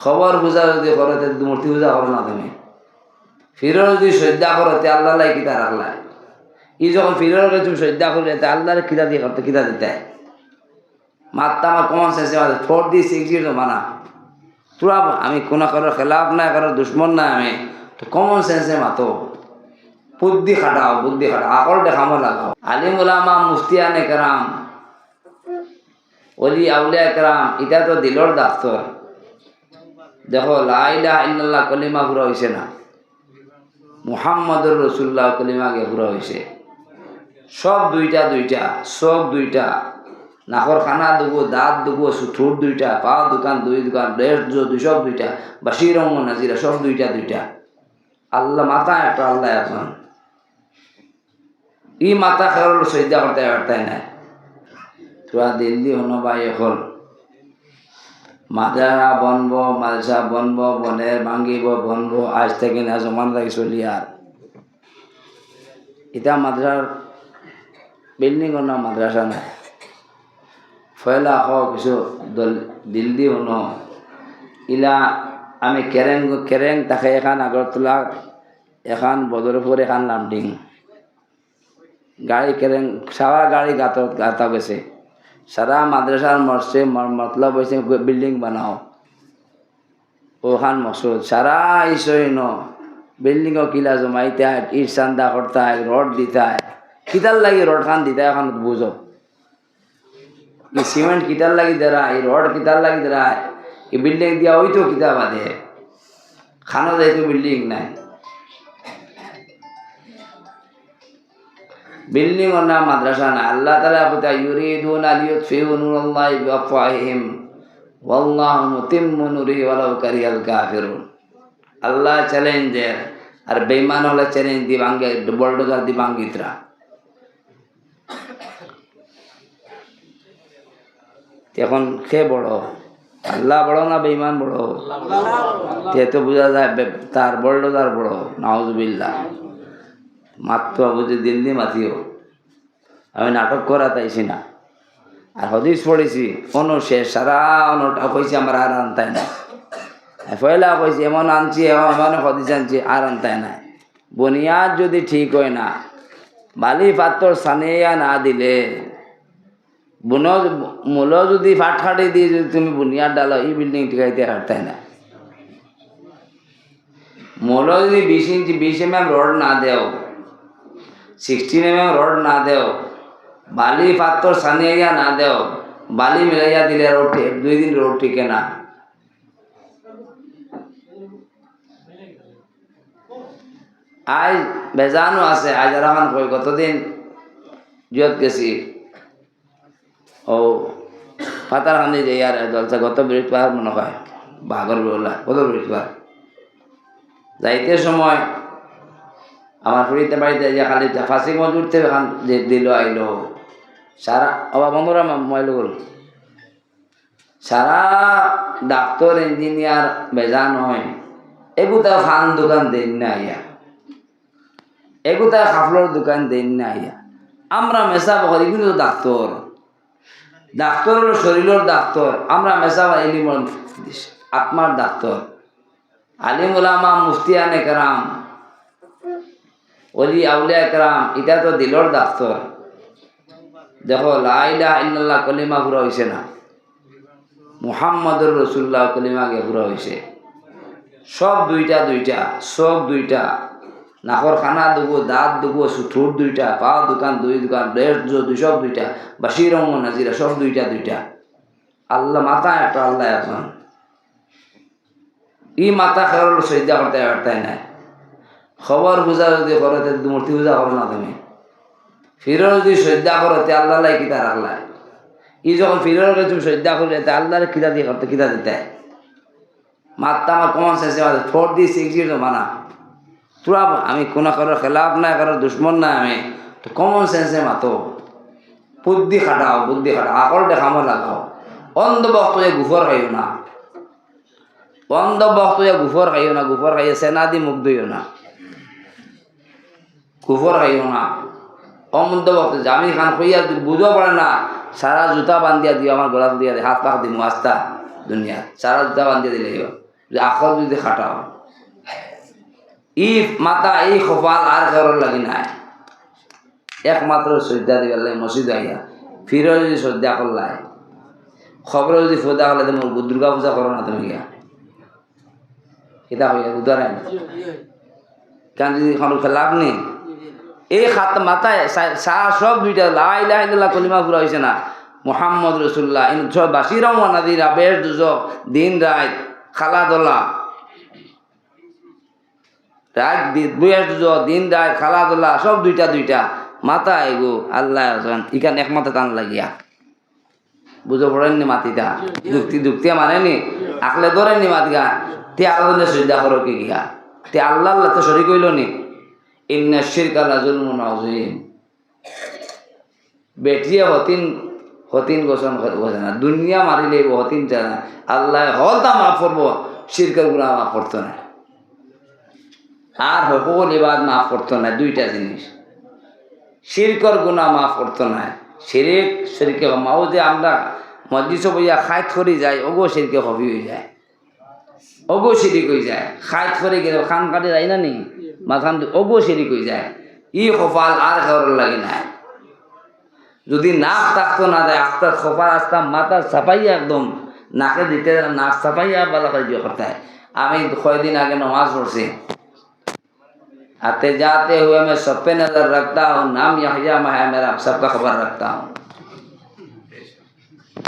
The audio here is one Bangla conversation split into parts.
খবর বুঝা যদি করো তে মূর্তি পূজা করো না তুমি। ফিরো যদি শ্রদ্ধা করো, তে আল্লাহ লাই কিতা রাখলাই ই যখন ফিরোর কাছে তুমি শ্রদ্ধা করলে তে আল্লাহরে কিতা দিয়ে করতে কিতা দিতে। মাত্রা আমার কমন সেন্সে মাঝে ফোর দি সিক্স তো মানা। তোরা, আমি কোনো কারোর খেলাফ না কারোর দুশ্মন না আমি। তো কমন সেন্সে মাতো। বুদ্ধি খাটাও বুদ্ধি খাটাও, আকল দেখামো লাগাও। আলিম উলামা মুফতিয়ানে কেরাম অলি আউলিয়া কেরাম এটা তো দিলর ডাক্তর দেখো লাইলা ইল্লাল্লাহ কলিমা পুরা হয়েছে না। মুহাম্মদুর রসুল্লাহ কলিমা গে পুরা হয়েছে সব দুইটা দুইটা, সব দুইটা। নাকর খানা দুগো, দাঁত দুগো ঠোঁট দুইটা, পা দোকান, দুই দোকান ড্রেস দুই সব দুইটা। বাসির নাজিরা সব দুইটা দুইটা। আল্লাহ মাথা একটা, আল্লাহ এখন। ই মাথা খেয়াল সৈদা করতে পারতাই নাই। তোরা দিল্লি হনো বা এখন মাদ্রাসা বনব মাদ্রাসা বনব, বনের ভাঙিব বনব, আজ থেকে না জমান থাকি চলি আর। এটা মাদ্রাসার বিল্ডিং না মাদ্রাসা নাই। ফয়লা হ, কিছু দল দিল্লি হনো। ইলা আমি কেরেং কেরেং তাকে এখান আগরতলা এখান বদরপুর এখান লামডিং। গাড়ি কেরেং সারা গাড়ি গাত গাতা গেছে। সারা মাদ্রাসার মরছে মতলব হয়েছে বিল্ডিং বানাও। ওখান মকসুদ সারা ইসই ন। বিল্ডিং কিলা জমাইতে ইট চান্দা করতে রড দিতে কিতার লাগি রড খান দিতে এখন বুঝো সিমেন্ট কিতার লাগি দেরা এই রড কিতার লাগি দেরা এই বিল্ডিং দিয়া ওই তো কিতা বাদে খানো যাইতো বিল্ডিং নাই। বিল্ডিং না মাদ্রাসা না। আল্লাহ তালা কোথায় ইউরিদুন আলিয়ত ফিউ নুরুল্লাহ বিআফওয়াহিহিম। ওয়াল্লাহু মুতিম্মু নূরিহি ওয়ালাউ কারিহাল কাফিরুন। আল্লাহ চ্যালেঞ্জের আর বেঈমান হলে চ্যালেঞ্জ দিবাঙ্গে বলডোজার দিবাঙ্গিতরা। এখন কে বড়? আল্লাহ বড় না বেঈমান বড়? তে তো বোঝা যায় তার বলডোজার বড়। নাউজুবিল্লাহ। মাত্র বুঝি দিল্লি মাতিও আমি নাটক করা তাইছি না। আর হদিস পড়েছি, কোনো শেষ, সারা অনটা কইছি আমার আর আনতাই না পয়লা কইছি, এমন আনছি, এমন হদিস আনছি, আর আনতাই না বুনিয়াদ যদি ঠিক হয় না, বালি পাত্তর সানিয়া না দিলে, বুন, মূল যদি ফাট ফাটি দিয়ে যদি তুমি বুনিয়াদ ডালো, এই বিল্ডিং টিকাইতে হারতাই না। মূল যদি বিশ ইঞ্চি, বিশ এম এম রড না দেও সিক্সটিন এম রড না দেও, বালি পাত্তর সানিয়া না দেও, বালি মিলাইয়া দিলে রোড ঠিক- দুই দিন রোড টিকে না। আজ বেজানো আছে, আজ এখন কই কতদিন জিয়ত গেছি। ও পাতার খান্দি যাই আর জলসা গত বৃহস্পতিবার মনে হয়, বাঘর বেলা কত বৃহস্পতিবার। যাইতে সময় আমার ফুড়িতে বাড়িতে যে খালি ফাঁসি মজুরতে খান যে দিল আইলো। সারা, অবা বন্ধুরা মোবাইল গল সারা ডাক্তার, ইঞ্জিনিয়ার, বেজান হয়। এগুতা ফান দোকান দেন না আইয়া এগুতা খাফলোর দোকান দেন না আইয়া আমরা মেসা বকরি কিন্তু ডাক্তার ডাক্তার হলো শরীরের ডাক্তার আমরা মেসা এলিমন আত্মার ডাক্তার আলিম উলামা মুফতিয়ানে কেরাম অলি আউলিয়া কেরাম এটা তো দিলর ডাক্তার দেখো লাইলা ইল্লাল্লাহ কলিমা পুরা হয়েছে না। মুহাম্মদুর রসুল্লাহ কলিমা গে পুরা হয়েছে সব দুইটা দুইটা সব দুইটা। নাকর খানা দুগো, দাঁত দুগো ঠোঁট দুইটা পা দোকান, দুই দোকান ড্রেস দুই সব দুইটা। বাসির নাজিরা সব দুইটা দুইটা। আল্লাহ মাথা একটা আল্লাহ এখন ই মাথা খেয়াল সজ্জা করতে পারতাই নাই। খবর বুঝা যদি করো মূর্তি পূজা করো না তুমি। ফিরো যদি শ্রদ্ধা করো, তে আল্লাহ লাই কিতা রাখলাই ই যখন ফিরোর তুমি শ্রদ্ধা করলে, তে আল্লাহরে কিতা দিয়ে করতে, কিতা দিতে। মাত্রা আমার কমন সেন্সে মাঝে ফোর দি সিক্স জি তো মানা। তোরা আমি কোনো কারোর খেলাফ না কারোর দুশ্মন না আমি, তো কমন সেন্সে মাতো। বুদ্ধি খাটাও বুদ্ধি খাটাও, আকল দেখামো লাগাও অন্ধ বক্ত গুফর খাইও না। অন্ধ বক্ত গুফর খাইও না, গুফর খাইয়ে সেনা দি মুখ ধুইও না। গুফর খাইও না। অমন্ত বক্ত জামি খান খুইয়া বুঝো পারে না সারা জুতা বান্ধিয়া দিও আমার গলা দিয়া হাত পাক দিমু আস্তা দুনিয়া। সারা জুতা বান্ধিয়া দিলে যে আখল যদি খাটাও। ই মাতা এই কপাল আর কারোর লাগি নাই। একমাত্র শ্রদ্ধা দিবার লাগে মসজিদ আইয়া। ফিরে যদি শ্রদ্ধা করলাই। খবর যদি শ্রদ্ধা করলে তুমি দুর্গা পূজা করো না তুমি গিয়া। এটা হইয়া উদাহরণ। কারণ যদি এখন লাভ নেই এই হাত মাথায় সারা সব দুইটা লাই লাই কলিমা পুরা হয়েছে না। মোহাম্মদ রসুল্লাহ সব বাসিরাও নাদিরা বেশ দুজক, দিন রাত খালা দোলা। রাত বয়স দুজক, দিন রাত খালা দোলা, সব দুইটা দুইটা। মাথা এগো আল্লাহ ইখান এক মাথা টান লাগিয়া। বুঝো পড়েননি মাতিটা যুক্তি যুক্তি মানেনি আকলে ধরেননি মাতিকা তে আলাদা শ্রদ্ধা করো কি গিয়া তে আল্লাহ আল্লাহ তো শরিক হইল নি? ইন্না শিরকা লাজুল মুনাজিম বেটিয়ে হতিন হতিন গোসন বোঝে দুনিয়া মারিলে হতিন জানা আল্লাহ হলতা মাফ করব, শিরকের গুণা মাফ করতো না। আর হকুল এবার মাফ করতো না, দুইটা জিনিস। শিরকর গুণা মাফ করতো না। শিরিক, শিরকে মাও যে আমরা মসজিদ বইয়া খাইত করি যাই, ওগো শিরকে হবি হয়ে যায়। অগো শিরিক হয়ে যায়। খাইত করে গেলে খান কাটে যায় না নি? মাথান অগো শিরিক হয়ে যায় ই কপাল আর কারোর লাগে না যদি নাক থাকতো না দেয় আস্তার খোপার আস্তা মাথা চাপাইয়া একদম নাকে দিতে নাক চাপাইয়া বালা করে দিয়ে করতে হয় আমি কয়দিন আগে নমাজ পড়ছি आते जाते हुए मैं सब पे नजर रखता हूँ नाम यहिया में है मेरा सबका खबर रखता हूँ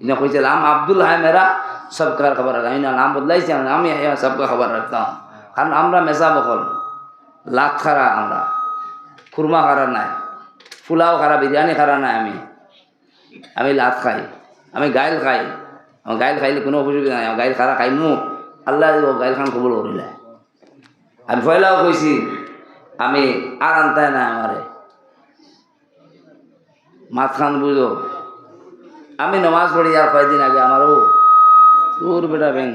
इन्हें कोई नाम अब्दुल है मेरा सबका खबर रखता हूँ इन्हें नाम बदलाई से नाम यहिया सबका खबर रखता हूँ কারণ আমরা মেসা বকল লাত খারা আমরা। খুরমা খারা নাই, পোলাও খারা, বিরিয়ানি খারা নাই আমি। আমি লাত খাই, আমি গাইল খাই। আমার গাইল খাইলে কোনো অসুবিধা নাই গাইল খারা খাই মু। আল্লাহ গাইল খান খবর করিলে আমি পয়লাও কইছি, আমি আর আনতাই না আমারে। মাঝখান বুঝো আমি নমাজ পড়ি আর কয়েকদিন আগে আমারও দূর বেটা ব্যাং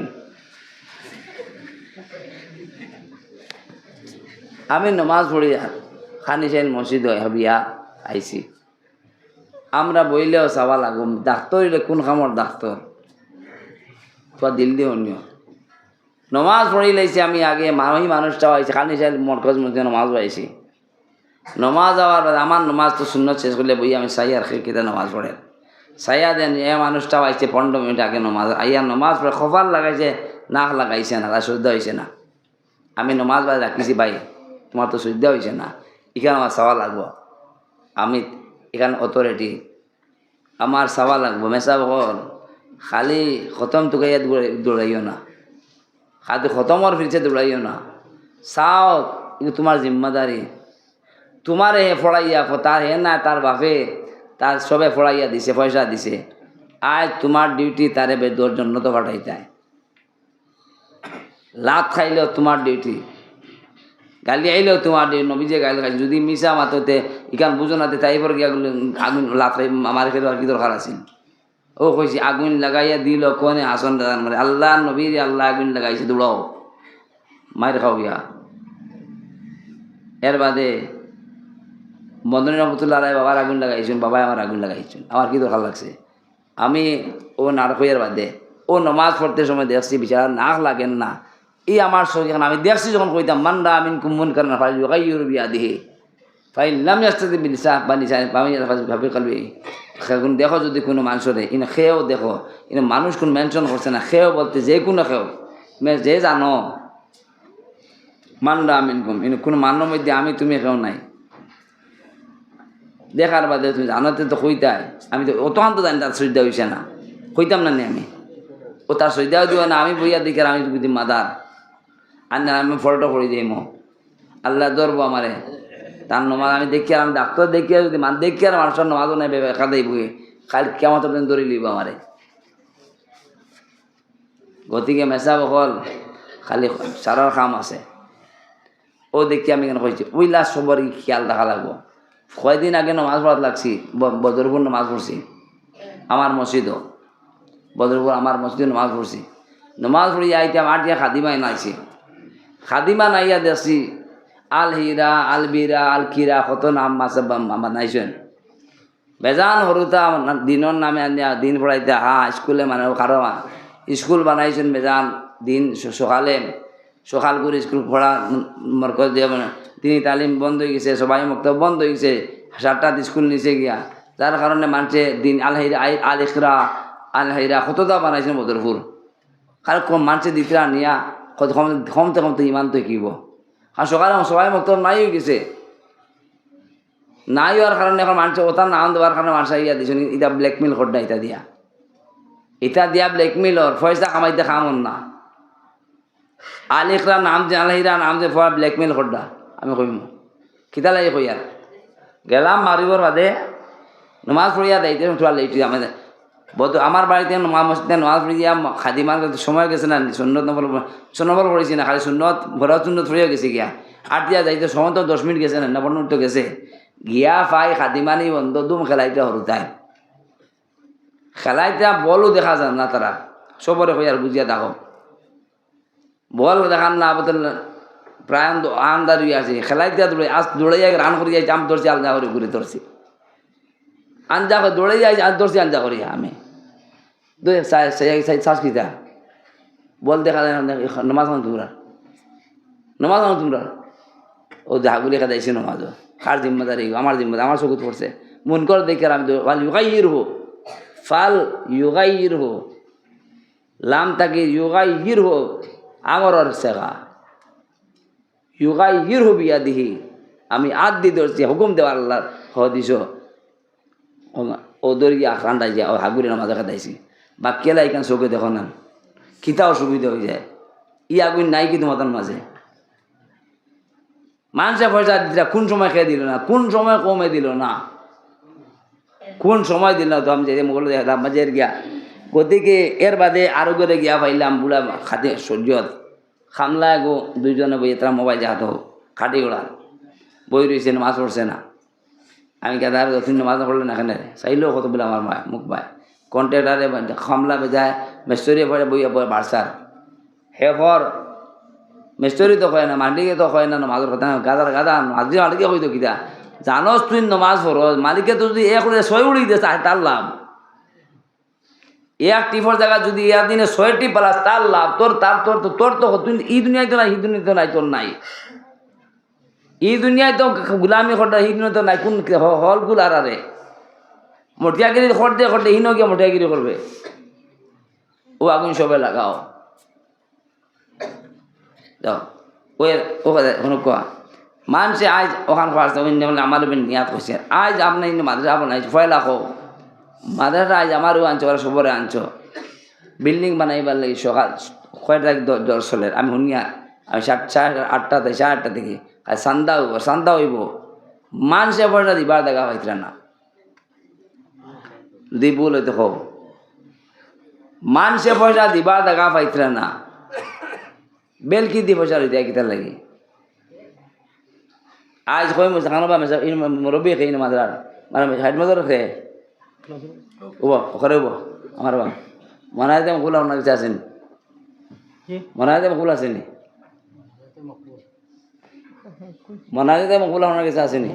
আমি নমাজ পড়ি আর খানি সেন মসজিদ হবিয়া, আইছি। আমরা বইলেও চাবা লাগো ডাক্তর হইলে কোন কামর ডাক্তর তোমার দিল দিয়ে অন্য। নমাজ পড়ি লাইছি আমি আগে, মাহি মানুষটাও আইছি, খানি সাহেব মরকজ মধ্যে নমাজ পাইছি। নমাজ বাদে আমার নমাজ তো শূন্য শেষ করলে বই আমি সাই আর খেতে নমাজ পড়ে সাইয়া দেন এ মানুষটাও আইছে পনেরো মিনিট আগে নমাজ, আইয়া নমাজ পড়ে খবর লাগাইছে, নাক লাগাইছে না শুদ্ধ হয়েছে না। আমি নমাজ বাজে রাখিছি ভাই তোমার তো শুদ্ধ হয়েছে না। এখানে আমার চাওয়া লাগবো। আমি এখানে অথরিটি আমার চাওয়া লাগবো, মেসা বকল খালি খতম টুকাইয়া দৌড়াইও না। খালি খতমর ফিরছে দৌড়াইও না। চাও, কিন্তু তোমার জিম্মাদারি। তোমার হে ফড়াইয়া, তার হে না, তার বাপে, তার সবে ফড়াইয়া দিছে, পয়সা দিছে। আজ তোমার ডিউটি তারে বে জন্য তো পাঠাইতে লাভ খাইলেও তোমার ডিউটি গালি আইলেও তোমার নবীজে গালি খাই যদি মিশা মাততে, ইখান বুঝো না তাই পর গিয়া আগুন লাভ খাই আমার খেলে আর কি দরকার আছিল? ও কইছি, আগুন লাগাইয়া দিল কোনে আসন দাদান মানে আল্লাহ নবীর আল্লাহ আগুন লাগাইছে, দৌড়াও মায়ের খাও গিয়া। এর বাদে মদনী রহমতুল্লাহ রায় বাবার আগুন লাগাইছেন, বাবাই আমার আগুন লাগাইছেন, আমার কি দরকার লাগছে? আমি ও নারকইয়ার বাদে, ও নমাজ পড়তে সময় দেখছি, বিচারা নাক লাগেন না। এই আমার সঙ্গে আমি দেখছি যখন কইতাম মান্ডা আমিন কুমন করেন ফাইল গাইয়ুর বিয়া দিহে ফাইল নাম আসতে বিনিসা, বা নিসা আমি ভাবি কালবি সেগুন দেখো যদি কোনো মানুষরে ইনে খেয়েও দেখো, ইনে মানুষ কোন মেনশন করছে না, খেয়েও বলতে যে কোনো খেয়েও যে জানো মান্ডা আমিন কুম ইনে কোনো মান্যর মধ্যে আমি তুমি খেও নাই। দেখার বাদে তুমি জানাতে তো কইতাই, আমি তো অত তো জানি তার শ্রদ্ধা হয়েছে না, কইতাম না নি আমি। ও তার শ্রদ্ধাও দিব না, আমি বইয়া দেখে আমি যদি মাদার। না, আমি ফটোটা করে দিই, মো। আল্লাহ ধরবো আমারে। তার নমাজ আমি দেখি আর আমি ডাক্তার দেখি যদি মান দেখি আর মানুষের নমাজও নেবে কাদাই বই খালি কেমন দিন ধরে লিব আমারে। গতিকে মেচা বকল, খালি সারার কাম আছে। ও দেখি আমি কেন কইছি ওইলা সবর খেয়াল দেখা লাগবো? কয়দিন আগে নমাজ পড়াত লাগছি বদরপুর নমাজ পড়ছি। আমার মসজিদও। বদরপুর আমার মসজিদে নমাজ পড়ছি। নমাজ পড়ি আইতে আমার দিয়া খাদিমাই নাইছি। খাদিমা নাইয়া দেশি আল হিরা, আল বিরা, আল কিরা, কত নাম আছে আমার নাইছেন বেজান সৰুতা দিনৰ নামে দিন পঢ়াইতে, হা, স্কুলে মানে কাৰো স্কুল বানাইছেন বেজান, দিন সকালে। সকাল করে স্কুল পড়া মরকজ দিয়ে মানে। তিনি তালিম বন্ধ হয়ে গেছে, সবাই মুক্ত বন্ধ হয়ে গেছে। সাতটাত স্কুল নিচে গিয়া। যার কারণে মানুষে দিন আল আলহাইরা আল ইকরা আলহাইরা কতটা বানাইছে মদরপুর কারণ কম মানুষে দিতরা নিয়া। কমতে কমতে ইমান তো কিব আর সকালে সবাই মুক্ত নাই হয়ে গেছে নাই হওয়ার কারণে এখন মানুষ ওটার নাম দেওয়ার কারণে মানুষ ইয়া দিছে এটা ব্ল্যাকমেল করডা এটা দিয়া। এটা দিয়া ব্ল্যাকমেল ওর পয়সা কামাইতে খামন না আলিকরা নাম যে আলহিরা নাম যে ফোয়া ব্ল্যাকমেল করডা আমি কইম কিতা লাগে কই আর গেলাম মারিবর বাদে, নমাজ পড়িয়া দাইতে তোলা লেটি আমাদের বদ আমার বাড়িতে নমাজ মসজিদে নমাজ পড়িয়া খাদিমার সময় গেছে না, সুন্নত নবল সুন্নবল পড়েছি না, খালি সুন্নত ভরা সুন্নত পড়িয়া গেছে গিয়া। আট দিয়া যাইতে সময় তো দশ মিনিট গেছে না নবর তো গেছে। গিয়া পাই খাদিমানি বন্ধ, দুম খেলাইতে হরুতাই খেলাইতে বলও দেখা যায় না তারা সবরে কই আর বুঝিয়া থাকো বল দেখান না বদল প্রায় আন্দার আছে। খেলাইতে দৌড়ে আজ দৌড়ে যাই রান করি যাই চাম ধরছি আলদা করে ঘুরে ধরছি আঞ্জা দৌড়ে যাই ধরছি আঞ্জা করি আমি। দুই সংস্কৃতা বল দেখা যায় নমাজ তোমরা। নমাজ তোমরা। ও জাগুলি খাদাইছে নমাজও। কার জিম্মাদারি? আমার জিম্মাদারি, আমার চকুত পড়ছে। মন করে দেখে আমি ফাল ইউগাইর হো ফাল ইউগাইর হো লাম তাকে ইউগাইর হো আমরর সেগা। ইউগাইর হো বিয়া দিহি আমি আদ দি ধরছি হুকুম দেওয়ার আল্লাহ হ দিছ ও দৌড়ি আখান্ডাই যায় ও হাগুরি নামাজে খাটাইছি বা কেলা এখান চোখে দেখো না? কিতা অসুবিধা হয়ে যায়? ই আগুন নাই কি তোমাদের মাঝে। মানুষে পয়সা দিলা কোন সময় খেয়ে দিল না, কোন সময় কমে দিল না। কোন সময় দিল না, তো আমি যে মোগল দেখলাম মাঝের গিয়া গতিকে এর বাদে আরও করে গিয়া পাইলাম, বুড়া খাতে সূর্যত খামলা গো, দুইজনে বই তারা মোবাইল যাহাতো খাটি গোড়া বই রয়েছে মাছ পড়ছে না। আমি কেদার মাছ পড়লে না এখানে চাইলেও কত বলে আমার মা মুখ মায় কন্ট্রাক্টারে খামলা বেজায় মেস্তরি পড়ে বইয়া পড়ে বাড়সার হে ফর মেস্তরি তো কয় না মালিকে তো কয় না নমাজের কথা গাদার গাদা মাঝে মালিকে কইতো কিতা জানস তুই নমাজ ফরজ মালিকে তো যদি এক ছয় উড়ি দিয়ে চায় তার লাভ এক টিপর জায়গা যদি এক দিনে ছয় টিপ পালাস তার লাভ তোর তার তোর তো তোর তো তুই ই দুনিয়ায় তো নাই হি দুনিয়ায় তো নাই তোর নাই ই দুনিয়ায় তো গুলামি করতে হি দুনিয়া তো নাই, কোন হল গুল আর আরে? মটিয়াগিরি করতে করতে হিনো গিয়ে মটিয়াগিরি করবে। ও আগুন সবে লাগাও। যাও। ও কোনো কোয়া। মানুষে আজ ওখান অন্য আমার নিয়াত করছে আজ ইন্য মাদ্রাসা বানাইছে ফয়লা কো মাদ্রাসা আজ আমারও আনছো, ওরা সবরে আনছো। বিল্ডিং বানাইবার লাগি সকাল কয়টা দশ চলের আমি শুনিয়া আমি সাত সাড়ে আটটা থেকে সাড়ে আটটা থেকে। আর সান্দা হইব সান্দা হইব মানুষে পয়সা দিবার দেখা পাইছিল না যদি ভুল হইতে হোক মানুষে পয়সা দিবার দেখা পাইছিল না বেলকি দি পয়সা লইতে কিতার লাগি আজ কই মজা খানো বা মেসা ইন মুরব্বী খেয়ে মাদ্রার মানে হাইট মাদার খেয়ে ওব ওখানে ওব আমার বা মনে হয় ফুল আপনার কাছে আসেনি মনে হয় ফুল আসেনি মনে হয় ফুল আপনার কাছে আসেনি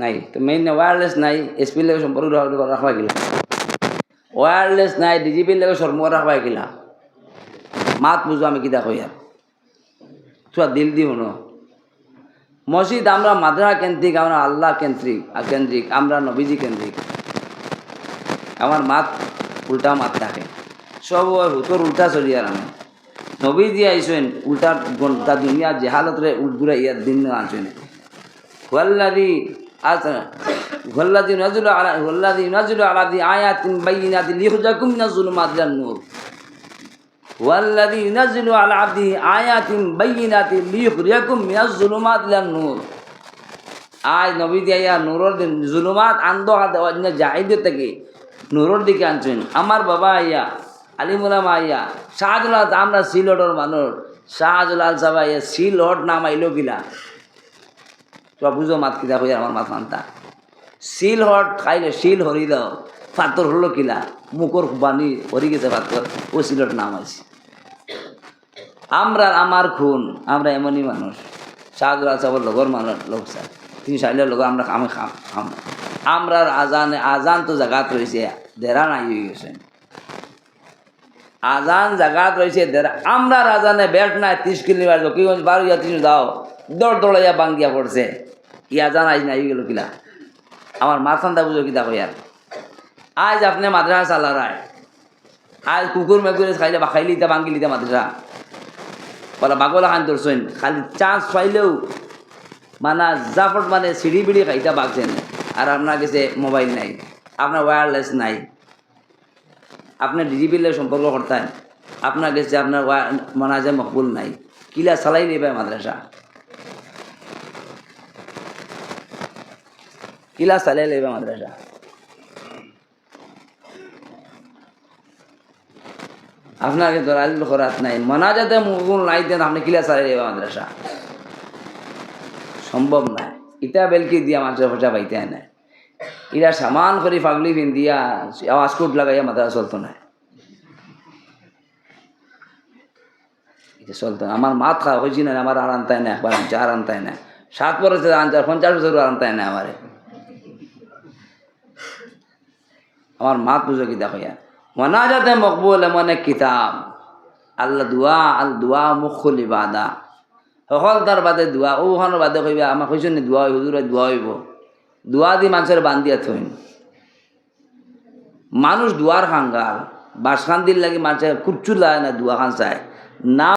নাই তো মেইন ওয়্যারলেস নাই এসপির লেগে সম্পর্ক রাখবা গেলা ওয়্যারলেস নাই ডিজিপির লেগে সম্পর্ক রাখবা গেলা মাত বুঝো আমি কিতা কই আর তোরা দিল দি শুনো। মসজিদ আমরা মাদ্রা কেন্দ্রিক আমরা আল্লাহ কেন্দ্রিক আর কেন্দ্রিক আমরা নবীজি কেন্দ্রিক। আমার মাত উল্টা মাত থাকে। সব হুতোর উল্টা চলি আর আমি নবীজি আইসেন উল্টা তা দুনিয়া জেহালতরে উল্গুরা ইয়ার দিন আনছেন হুয়াল্লাদি আচ্ছা হুয়াল্লাদি নাজুল আলা হুয়াল্লাদি নাজুল আলাদি আয়াতিন বাইয়িনাতিন লিখজাকুম মিনাজ জুলুমাতি ইলান নূর والذي ينزل على عبده آيات بينات ليخرجكم من الظلمات إلى النور আজ নবী দিয়া নূরের দিন জুলুমাত আন্দ অন্য জাহিদের থেকে নূরের দিকে আনছেন আমার বাবা আইয়া আলিমুলাম আইয়া শাহজুলাল আমরা সিলহটর মানুষ শাহজুলাল সাহেব আইয়া সিলহট নাম আইলো কিলা তো বুঝো মাত কিতা কই আমার মাত মানতা। সিলহট খাইলে শিল হরি দাও পাথর হলো কিলা, মুখর বানি হরি গেছে পাথর, ও সিলহট নাম আছে আমরা আমার খুন, আমরা এমনই মানুষ। শাহজুল সাহেবের লগর মানুষ, লোক স্যার। তিনি চাইলে লগর আমরা আমি খাম খাম। আমরার আজানে, আজান তো জাগাত রয়েছে দেরা নাই হয়ে গেছে। আজান জাগাত রয়েছে দেরা আমরা আজানে বেট নাই ত্রিশ কিলোমিটার জকিগঞ্জ বারো ইয়া ত্রিশ দাও দৌড় দৌড়াইয়া বাঙ্গিয়া পড়ছে ই আজান আজ নাই গেল কিলা। আমার মাথান্তা বুঝো কিতা কইয়ার আজ আপনি মাদ্রাসা চালারায় আজ কুকুর মেকুরে খাইলে বা খাইলে ইতা বাঙ্গি লিতা মাদ্রাসা বলা বাগলা খান ধরছেন খালি চান্স পাইলেও মানে জাফট মানে সিঁড়ি বিড়ি খাইতা বাগছেন আর আপনার কাছে মোবাইল নাই আপনার ওয়্যারলেস নাই। আপনি ডিজিপিলের সম্পর্ক করতেন। আপনার কাছে আপনার মানাজে মকবুল নাই। কিলা চালাই নেবে মাদ্রাসা? কিলা চালাই নেবে মাদ্রাসা? আপনাকে দরাজ করাত নাই। মনাজাতে মকবুল নাই দেন আপনি কিলা চালাই নেবে মাদ্রাসা? সম্ভব না ইটা বেলকি দিয়া মানুষের পয়সা পাইতে না ইরা সামান করে ফাগলি ফিন দিয়া আওয়াজ কুট লাগাইয়া মাথা চলতো না এটা চলতো। আমার মাত খাওয়া হয়েছি না আমার আর আনতায় না একবার আনছে আর আনতায় না সাত বছর আনছে পঞ্চাশ বছর আর আনতায় না আমারে আমার মাত বুঝো কি দেখো ইয়া মনাজাতে মকবুল এমন এক কিতাব আল্লাহ দোয়া আল দোয়া মুখুল ইবাদা সকল তার বাদে দোয়া ওখানোর বাদে কইবা আমাক কইছ নি দোয়া হইব হুজুরে দোয়া হইব দোয়া দি মানুষের বান্ধিয়া থইন। মানুষ দুয়ার খাঙ্গাল বাসান দিল লাগি মানুষের কুচ্ছু লাগে না দুয়া খান চায়। না